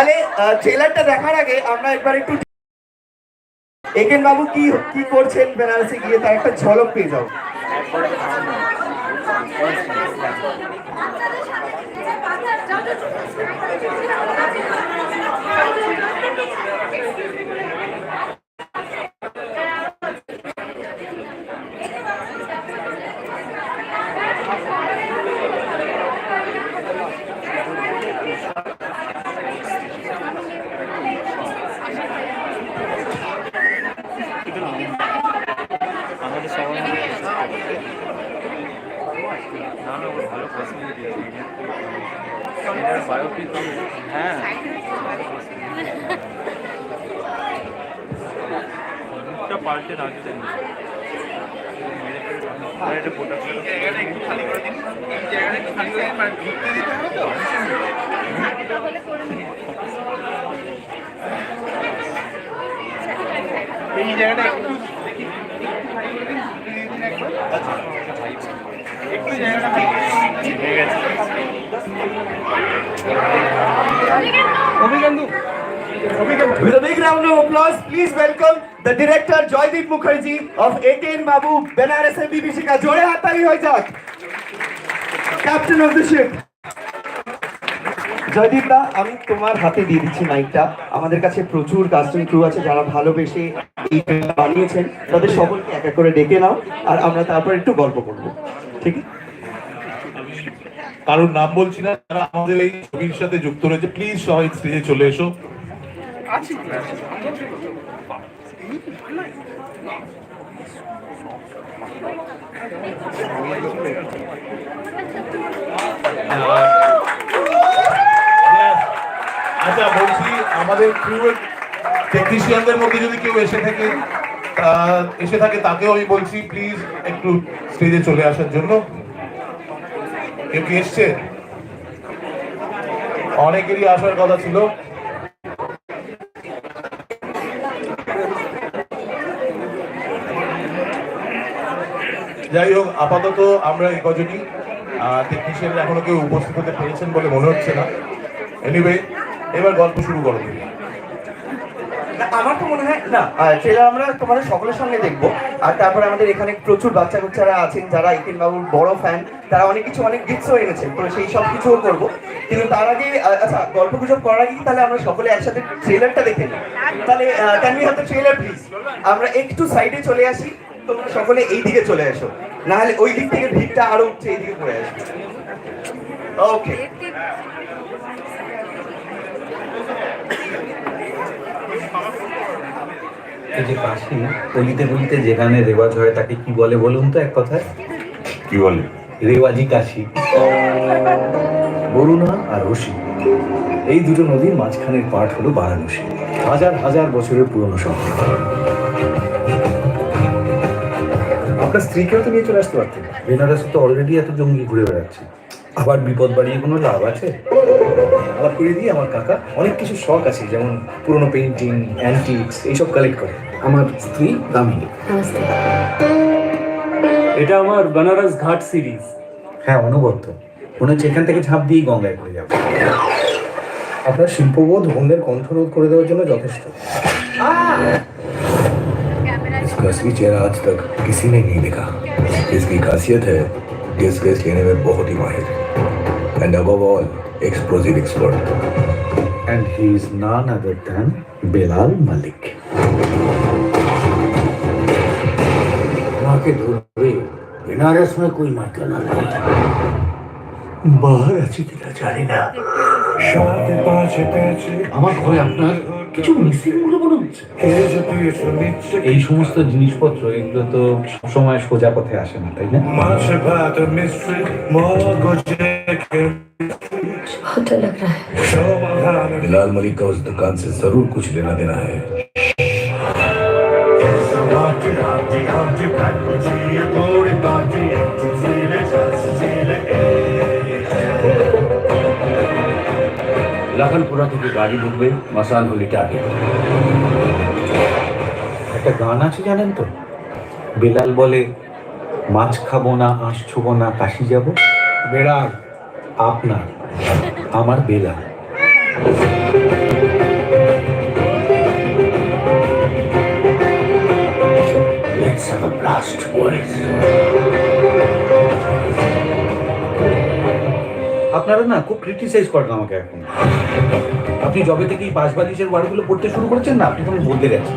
তাহলে ট্রেলারটা দেখার আগে আমরা একবার একটু একেন বাবু কি কি করছেন বেনারসে গিয়ে? তার একটা ঝলক পেয়ে যাও আমাদের সবার মধ্যে না না ওর ভালো পার্সোনালিটি দিয়েছে এটার বায়োপিক হ্যাঁ মুখটা পাল্টে প্রোডাকশন এই জায়গাটা একটু একটু জায়গাটা ঠিক আছে With a big round of applause, please welcome the director Joydeep Mukherjee of AKN Babu Benares MBBC ka jode hath tali. Captain of the ship. Joydeep দা আমি তোমার হাতে দিয়ে দিচ্ছি মাইকটা আমাদের কাছে প্রচুর কাস্টিং ক্রু আছে যারা ভালোবেসে বানিয়েছেন তাদের সকলকে এক এক করে ডেকে নাও আর আমরা তারপর একটু গল্প করব ঠিক আছে কারোর নাম বলছি না, যারা আমাদের এই ছবির সাথে যুক্ত রয়েছে প্লিজ সবাই স্টেজে চলে এসো Yes. আচ্ছা বলছি, আমাদের টেকনিশিয়ানদের মধ্যে যদি কেউ এসে থাকে এসে থাকে, তাকেও আমি বলছি প্লিজ একটু স্টেজে চলে আসার জন্য কেউ কি এসছে? অনেকেরই আসার কথা ছিল। যাই হোক, আপাতত আমরা এই কজনই টেকনিশিয়ান এখনও কেউ উপস্থিত হতে পেরেছেন বলে মনে হচ্ছে না। এনিওয়ে এবার গল্প শুরু করো তুমি। আমার তো মনে হয়, না সেটা আমরা তোমাদের সকলের সঙ্গে দেখব। আর তারপরে আমাদের এখানে প্রচুর বাচ্চা কাচ্চারা আছেন, যারা ইকিন বাবুর বড় ফ্যান তারা অনেক কিছু, অনেক গিফটসও এনেছেন, তো সেই সব কিছুও করব। কিন্তু তার আগে আচ্ছা গল্প গুজব করার আগে তাহলে আমরা সকলে একসাথে ট্রেলারটা দেখে নিই? তাহলে হ্যাভ দ্য ট্রেলার প্লিজ আমরা একটু সাইডে চলে আসি, তোমরা সকলে এই দিকে চলে আসো না হলে ওই দিক থেকে ভিড়টা আরও উঠছে, এই দিকে পড়ে আসবে। ওকে এই যে কাশি অলিতে গলিতে যেখানে রেওয়াজ হয় তাকে কি বলে বলুন তো এক কথায়? কি বলে? রেওয়াজি কাশি। বরুণা আর রশি। এই দুটো নদীর মাঝখানের পাঠ হলো বারাণসী। হাজার হাজার বছরের পুরনো শহর। আপনার স্ত্রীকেও তো নিয়ে চলে আসতে পারতেন। বেনারসে তো অলরেডি এত জঙ্গি ঘুরে বেড়াচ্ছে। আবার বিপদ বাড়িয়ে কোনো লাভ আছে? আবার করে দিয়ে আমার কাকা অনেক কিছু শখ আছে যেমন পুরনো পেন্টিং অ্যান্টিক্স এইসব কালেক্ট করে। আমার স্ত্রী দামিনী এটা আমার বেনারস ঘাট সিরিজ হ্যাঁ অনুবদ্ধ মনে হচ্ছে এখান থেকে ঝাঁপ দিয়েই গঙ্গায় পড়ে যাবে আপনার শিল্পবোধ অন্যের কণ্ঠরোধ করে দেওয়ার জন্য যথেষ্ট इसका असली चेहरा आज तक किसी ने नहीं देखा इसकी खासियत है कि इस केस लेने में बहुत ही माहिर and above all explosive expert and he is none other than Belal Malik আমাকে ধরবে বেনারস में कोई मकाना नहीं বাহার আছে কিনা জানি না আমার ঘরে আপনার কিছু মিসিং বলে মনে হচ্ছে এই সমস্ত জিনিসপত্র এগুলো তো সবসময় সোজা পথে আসে না তাই না होता लग रहा है बिलाल मलिक का उस दुकान से जरूर कुछ लेना देना है লখনপুরা থেকে গাড়ি ঢুকবে মশাল হলি টাকে একটা গান আছে জানেন তো? বেলাল বলে, মাছ খাব না, আঁশ ছোবো না, কাশি যাব? বেড়াল, আপনার, আমার বেলাল। আপনারা না খুব ক্রিটিসাইজ করেন আমাকে এখন। আপনি জবে থেকে এই বাঁশবালিশের ওয়ার্ডগুলো পড়তে শুরু করেছেন না? আপনি তখন বদলে গেছেন।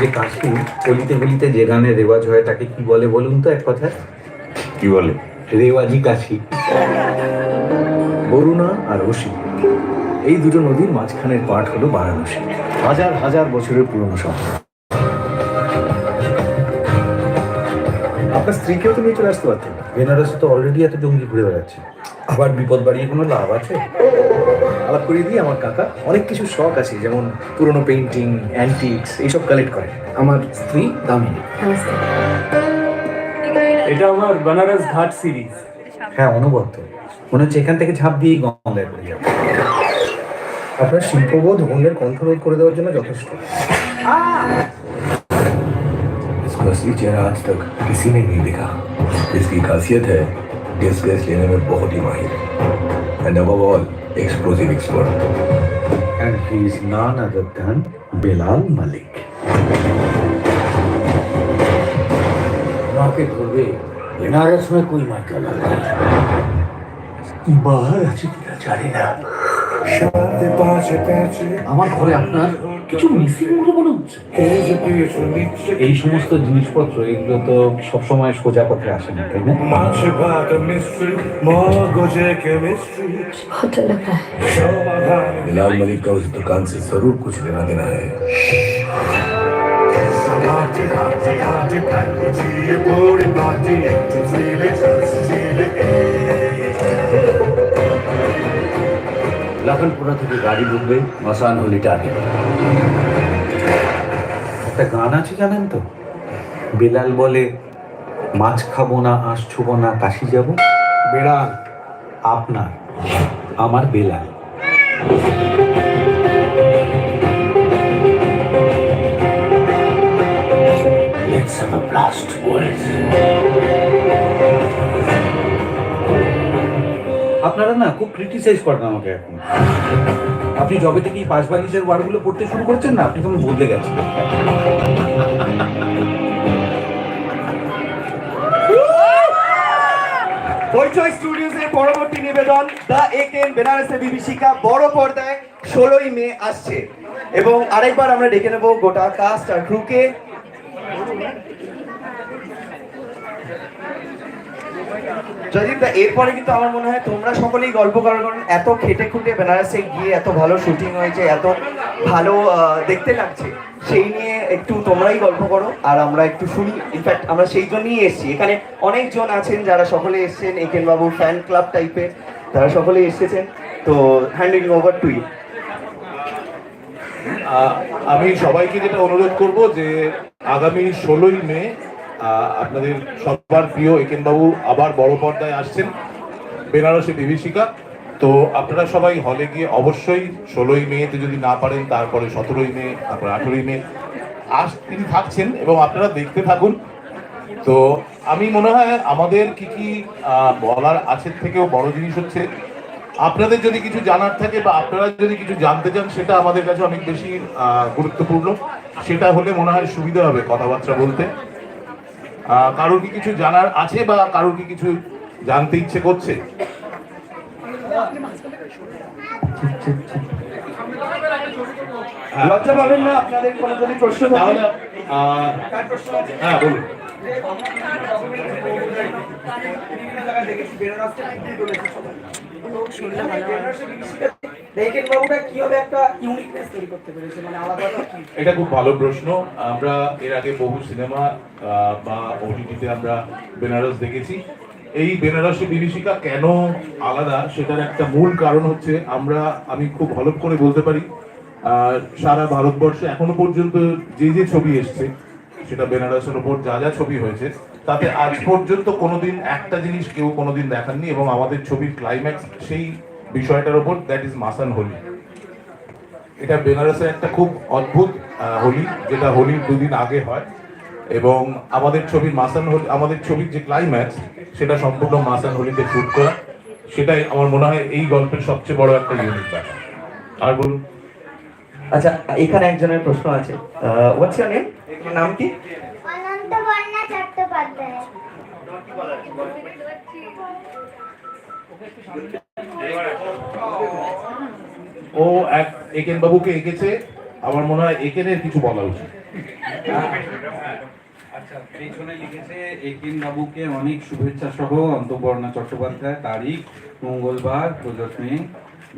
যে কাশি গলিতে গলিতে যে গানের রেওয়াজ হয় তাকে কি বলে বলুন তো এক কথা কি বলে? রেওয়াজি কাশি। বরুণা আর রশিদ নদী এই দুটো নদীর মাঝখানের পাঠ হলো বারাণসী। হাজার হাজার বছরের পুরনো শহর। আপনার স্ত্রীকেও তো নিয়ে চলে আসতে পারতেন? বেনারসে তো অলরেডি এত জঙ্গি ঘুরে বেড়াচ্ছে। আবার বিপদ বাড়িয়ে কোনো লাভ আছে? আলাপ করিয়ে দিয়ে আমার কাকা। অনেক কিছু শখ আছে যেমন পুরনো পেন্টিং অ্যান্টিক্স এইসব কালেক্ট করে। আমার স্ত্রী দামিনী। এটা আমার বেনারস ঘাট সিরিজ হ্যাঁ অনবদ্য মনে হচ্ছে এখান থেকে ঝাঁপ দিয়েই গঙ্গায় পড়ে যাবে আপনার শিল্পবোধ অন্যের কণ্ঠরোধ করে দেওয়ার জন্য যথেষ্ট इसका असली चेहरा आज तक किसी ने नहीं देखा इसकी खासियत है गेस गैस लेने में बहुत ही माहिर and above all explosive expert and he is none other than Belal Malik মাকে ধরবে বেনারস में कोई मायका लगा বাহার আছে কিনা জানি না আমার ঘরে আপনার কিছু মিসিং বলে মনে হচ্ছে এই সমস্ত জিনিসপত্র এগুলো তো সবসময় সোজা পথে আসে না তাই না बहुत लग रहा है बिलाल मलिक का उस दुकान से जरूर कुछ लेना देना है লখনপুরা থেকে গাড়ি ঢুকবে মশান হলি টার্গেট একটা গান আছে জানেন তো? বেলাল বলে মাছ খাব না আঁশ ছুবো না কাশি যাব? বেড়াল আপনার আমার Belal. Let's have a blast, boys. আপনারা না খুব ক্রিটিসাইজ করেন আমাকে এখন। আপনি জবে থেকে পাঁচ বালিশের ওয়ার্ডগুলো পড়তে শুরু করছেন না, আপনি তখন বদলে গেছেন? হইচই স্টুডিওসের পরবর্তী নিবেদন দ্য একেন বেনারসের বিভীষিকা বড় পর্দায় ষোলোই মে আসছে। এবং আরেকবার আমরা ডেকে নেব গোটা কাস্ট আর ক্রুকে যদি এরপরে কিন্তু আমার মনে হয় তোমরা সকলেই গল্প করো কারণ এত খেটে খুঁটে বেনারসে গিয়ে এত ভালো শুটিং হয়েছে, এত ভালো দেখতে লাগছে, সেই নিয়ে একটু তোমরাই গল্প করো, আর আমরা একটু শুনি। ইনফ্যাক্ট আমরা সেই জন্যই এসেছি। এখানে অনেকজন আছেন যারা সকলে এসেছেন, একেন বাবু ফ্যান ক্লাব টাইপের তারা সকলেই এসেছেন। তো হ্যান্ডিং ওভার টু ইউ আমি সবাইকে যেটা অনুরোধ করব যে আগামী ষোলোই মে আপনাদের সবার প্রিয় একেন বাবু আবার বড় পর্দায় আসছেন, বেনারসি বিভীষিকা। তো আপনারা সবাই হলে গিয়ে অবশ্যই ষোলোই মেতে যদি না পারেন, তারপরে সতেরোই মে, তারপরে আঠেরোই মে, আস তিনি থাকছেন এবং আপনারা দেখতে থাকুন। তো আমি মনে হয় আমাদের কি কি বলার আছে থেকেও বড় জিনিস হচ্ছে, আপনাদের যদি কিছু জানার থাকে বা আপনারা যদি কিছু জানতে চান, সেটা আমাদের কাছে অনেক বেশি গুরুত্বপূর্ণ। সেটা হলে মনে হয় সুবিধা হবে কথাবার্তা বলতে। কারোর কি কিছু জানার আছে বা কারোর কি কিছু জানতে ইচ্ছে করছে? হ্যাঁ, লজ্জা পাবেন না আপনাদের কোনো যদি প্রশ্ন তাহলে হ্যাঁ বলুন। দেখেন বাবুটা কীভাবে একটা ইউনিকনেস তৈরি করতে পেরেছে? মানে আলাদা এটা খুব ভালো প্রশ্ন। আমরা এর আগে বহু সিনেমা বা ওটিটিতে আমরা বেনারস দেখেছি। এই বেনারসি বিভীষিকা কেন আলাদা? সেটার একটা মূল কারণ হচ্ছে আমরা, আমি খুব ভালো করে বলতে পারি সারা ভারতবর্ষে এখনও পর্যন্ত যে যে ছবি এসছে, সেটা বেনারসের ওপর যা যা ছবি হয়েছে, তাতে আজ পর্যন্ত কোনোদিন একটা জিনিস কেউ কোনোদিন দেখাননি এবং আমাদের ছবির ক্লাইম্যাক্স সেই বিষয়টার ওপর দ্যাট ইজ মাসান হোলি এটা বেনারসের একটা খুব অদ্ভুত হোলি যেটা হোলির দুদিন আগে হয়। এবং আমাদের ছবির মাসান হোলি আমাদের ছবির যে ক্লাইম্যাক্স সেটা সম্পূর্ণ মাসান হোলিতে শুট করা। সেটাই আমার মনে হয় এই গল্পের সবচেয়ে বড় একটা ইউনিক ব্যাপার। আর বলুন। আচ্ছা এখানে একজনের প্রশ্ন আছে। হোয়াটস ইওর নেম কি? অনন্ত বর্ণা চট্টোপাধ্যায়। ও এক একেন বাবুকে এঁকেছে। আমার মনে হয় একেনের কিছু বলা উচিত। আচ্ছা পেছনে লিখেছে একিন বাবুকে অনেক শুভেচ্ছা সহ অন্তবর্ণা চট্টোপাধ্যায় তারিখ মঙ্গলবার প্রজন্মে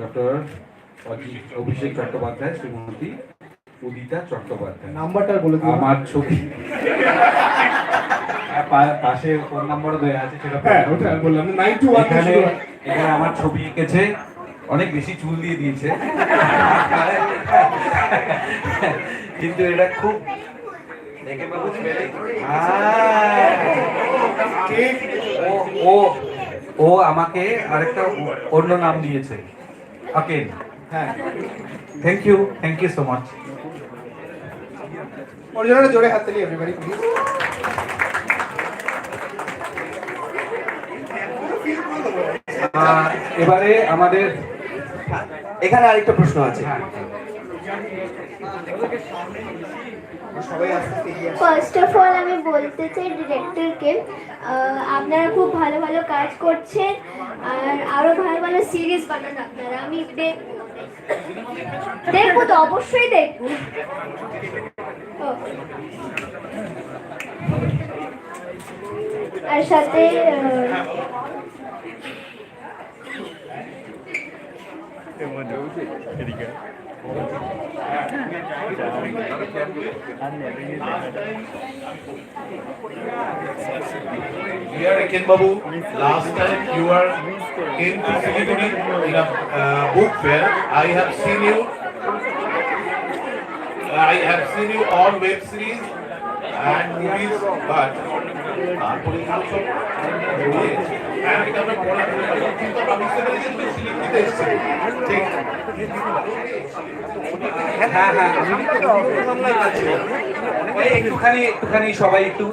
ডক্টর অভিষেক চট্টোপাধ্যায় শ্রীমতী উদিতা চট্টোপাধ্যায়। নাম্বারটা বলে দিন আমার ছবি। পাশে ফোন দেওয়া আছে সেটা হ্যাঁ ওটা বললাম নাইন টু ওয়ান। এখানে আমার ছবি এঁকেছে অনেক বেশি চুল দিয়ে দিয়েছে। কিন্তু এটা খুব ও ও ও আমাকে আরেকটা অন্য নাম দিয়েছে। ওকে হ্যাঁ। Thank you thank you so much ওর জোরে হাত তালি এভরিবডি প্লিজ এবারে আমাদের এখানে আরেকটা প্রশ্ন আছে। ফার্স্ট অফ অল আমি বলতে চাই ডিরেক্টরকে আপনারা খুব ভালো ভালো কাজ করছেন আর আরও ভালো ভালো সিরিজ বানান আপনারা আমি দেখব তো অবশ্যই দেখব. আর সাথে We are છે again, Babu. Last time you were in Siliguri in a uh, book fair. I have seen you. Uh, I have seen you on web series and movies, but uh. হ্যাঁ হ্যাঁ। একটুখানি একটুখানি সবাই একটু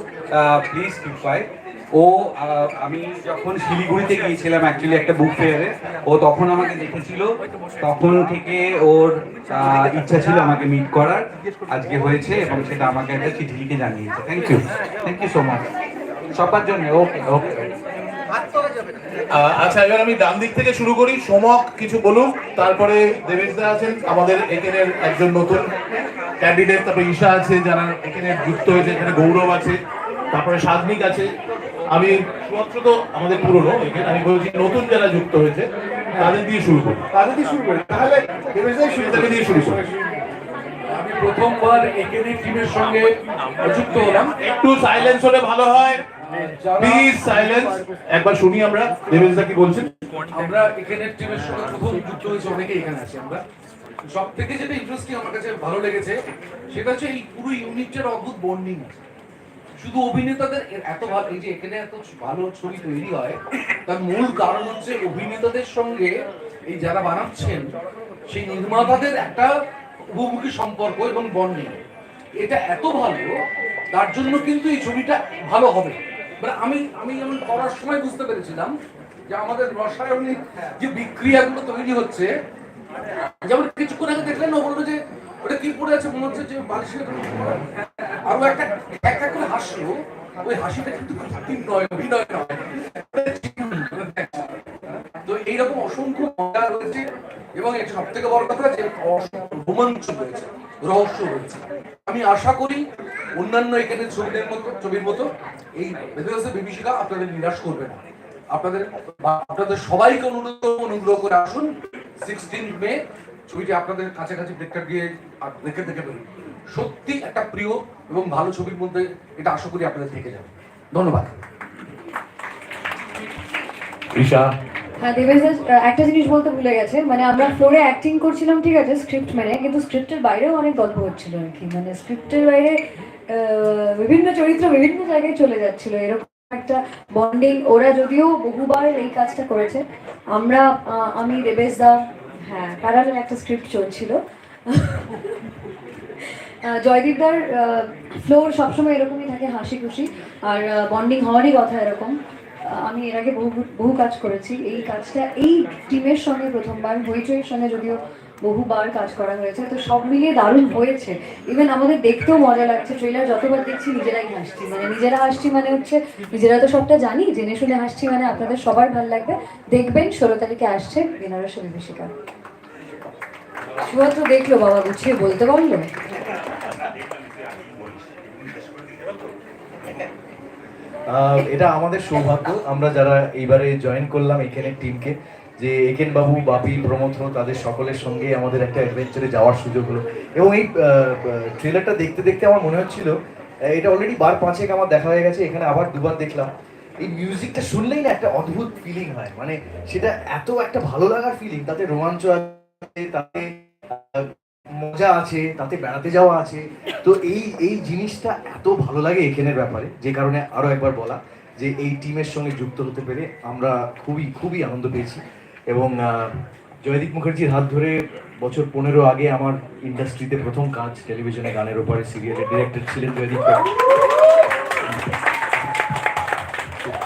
please ও আমি যখন শিলিগুড়িতে গিয়েছিলাম অ্যাকচুয়ালি একটা বুক ফেয়ারে ও তখন আমাকে দেখেছিল। তখন থেকে ওর ইচ্ছা ছিল আমাকে মিট করার। আজকে হয়েছে এবং সেটা আমাকে একটা চিঠি লিখে জানিয়েছে। Thank you thank you so much সবার জন্য ওকে ওকে আচ্ছা এবার আমি ডান দিক থেকে শুরু করি। সমক কিছু বলুক তারপরে দেবেশ দা আছেন আমাদের এখানের একজন নতুন ক্যান্ডিডেট তারপরে ঈশা আছে যারা এখানে যুক্ত হয়েছে এখানে গৌরব আছে তারপরে সাধনিক আছে। আমি শুধুমাত্র তো আমাদের পুরনো এখানে আমি বলছি নতুন যারা যুক্ত হয়েছে তাদের দিয়ে শুরু করি। তাদের দিয়ে শুরু করি। তাহলে দেবেশদাই শুরু তাকে দিয়ে শুরু করি। আমি প্রথমবার একেডি টিমের সঙ্গে যুক্ত হলাম। একটু সাইলেন্স হলে ভালো হয়। সব থেকে যেটা লেগেছে, সেটা হচ্ছে পুরো ইউনিটের অদ্ভুত শুধু অভিনেতাদের এত ভালো এই যে এখানে এত ভালো ছবি তৈরি হয়, তার মূল কারণ হচ্ছে অভিনেতাদের সঙ্গে এই যারা বানাচ্ছেন, সেই নির্মাতাদের একটা উপমুখী সম্পর্ক এবং বন্ডিং এটা এত ভালো, তার জন্য কিন্তু এই ছবিটা ভালো হবে। মানে আমি আমি যেমন করার সময় বুঝতে পেরেছিলাম যে আমাদের রসায়নিক যে বিক্রিয়াগুলো তৈরি হচ্ছে, যেমন কিছুক্ষণ আগে দেখলেন ও বলল যে ওটা কি পড়ে আছে, মনে হচ্ছে যে বালিশের আরও একটা একটা করে হাসলো, ওই হাসিটা কিন্তু নয়, অভিনয় নয়। তো এইরকম অসংখ্য মজা রয়েছে এবং এর সব থেকে বড় কথা যে রোমাঞ্চ রয়েছে, রহস্য রয়েছে। আমি আশা করি অন্যান্য এখানে ছবিদের মতো ছবির মতো এই বেদরসে বিভীষিকা আপনাদের নিরাশ করবে না। আপনাদের আপনাদের সবাইকে অনুরোধ করব, অনুগ্রহ করে আসুন। সিক্সটিন মে ছবিটি আপনাদের কাছাকাছি প্রেক্ষার দিয়ে আর দেখে দেখে বেরোন সত্যি একটা প্রিয় এবং ভালো ছবির মধ্যে এটা আশা করি আপনাদের থেকে যাবে। ধন্যবাদ। ঈশা হ্যাঁ দেবেশ একটা জিনিস বলতে ভুলে গেছে। মানে আমরা ফ্লোরে অ্যাক্টিং করছিলাম ঠিক আছে স্ক্রিপ্ট মেনে কিন্তু স্ক্রিপ্টের বাইরেও অনেক গল্প হচ্ছিল আর কি। মানে স্ক্রিপ্টের বাইরে বিভিন্ন চরিত্র বিভিন্ন জায়গায় চলে যাচ্ছিল। এরকম একটা বন্ডিং ওরা যদিও বহুবার এই কাজটা করেছে। আমরা আমি, দেবেশ দা হ্যাঁ প্যারালের একটা স্ক্রিপ্ট চলছিল। জয়দীপদার ফ্লোর সবসময় এরকমই থাকে হাসি খুশি আর বন্ডিং হওয়ারই কথা এরকম। আমি এর আগে বহু বহু কাজ করেছি। এই কাজটা, এই টিমের সঙ্গে প্রথমবার, হইচইয়ের সঙ্গে যদিও বহুবার কাজ করা হয়েছে, তো সব মিলিয়ে দারুণ হয়েছে। ইভেন আমাদের দেখতেও মজা লাগছে ট্রেলার যতবার দেখছি নিজেরাই হাসছি। মানে নিজেরা হাসছি মানে হচ্ছে, নিজেরা তো সবটা জানি, জেনে শুনে হাসছি মানে আপনাদের সবার ভালো লাগবে। দেখবেন, ষোলো তারিখে আসছে বেনারসি বিভীষিকা শুধুমাত্র দেখল বাবা, গুছিয়ে বলতে পারল? এটা আমাদের সৌভাগ্য, আমরা যারা এইবারে জয়েন করলাম এখানে টিমকে যে একেন বাবু, বাপি প্রমথ তাদের সকলের সঙ্গে আমাদের একটা অ্যাডভেঞ্চারে যাওয়ার সুযোগ হলো। এবং এই ট্রেলারটা দেখতে দেখতে আমার মনে হচ্ছিল এটা অলরেডি বার পাঁচেক আমার দেখা হয়ে গেছে, এখানে আবার দুবার দেখলাম। এই মিউজিকটা শুনলেই না একটা অদ্ভুত ফিলিং হয় মানে সেটা এত একটা ভালো লাগার ফিলিং তাতে রোমাঞ্চ আছে, তাতে মজা আছে, তাতে বেড়াতে যাওয়া আছে। তো এই এই জিনিসটা এত ভালো লাগে এখানের ব্যাপারে, যে কারণে আরও একবার বলা যে এই টিমের সঙ্গে যুক্ত হতে পেরে আমরা খুবই খুবই আনন্দ পেয়েছি। এবং জয়দীপ মুখার্জির হাত ধরে বছর পনেরো আগে আমার ইন্ডাস্ট্রিতে প্রথম কাজ টেলিভিশনে গানের ওপরে সিরিয়ালের ডিরেক্টর ছিলেন জয়দীপ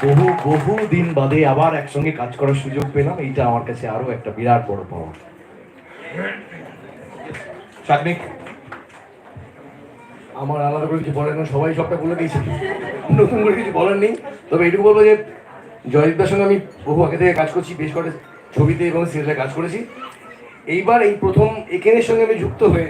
বহু বহু দিন বাদে আবার একসঙ্গে কাজ করার সুযোগ পেলাম। এইটা আমার কাছে আরও একটা বিরাট বড় পাওয়া। শাগনিক আমার আলাদা করে কিছু বলার নেই সবাই সবটা বলে দিয়েছে। নতুন করে কিছু বলার নেই। তবে এটুকু বলব যে জয়দীপদার সঙ্গে আমি বহু আগে থেকে কাজ করছি বেশ কটা ছবিতে এবং সিরিয়ালে কাজ করেছি। এইবার এই প্রথম একেনের সঙ্গে আমি যুক্ত হয়ে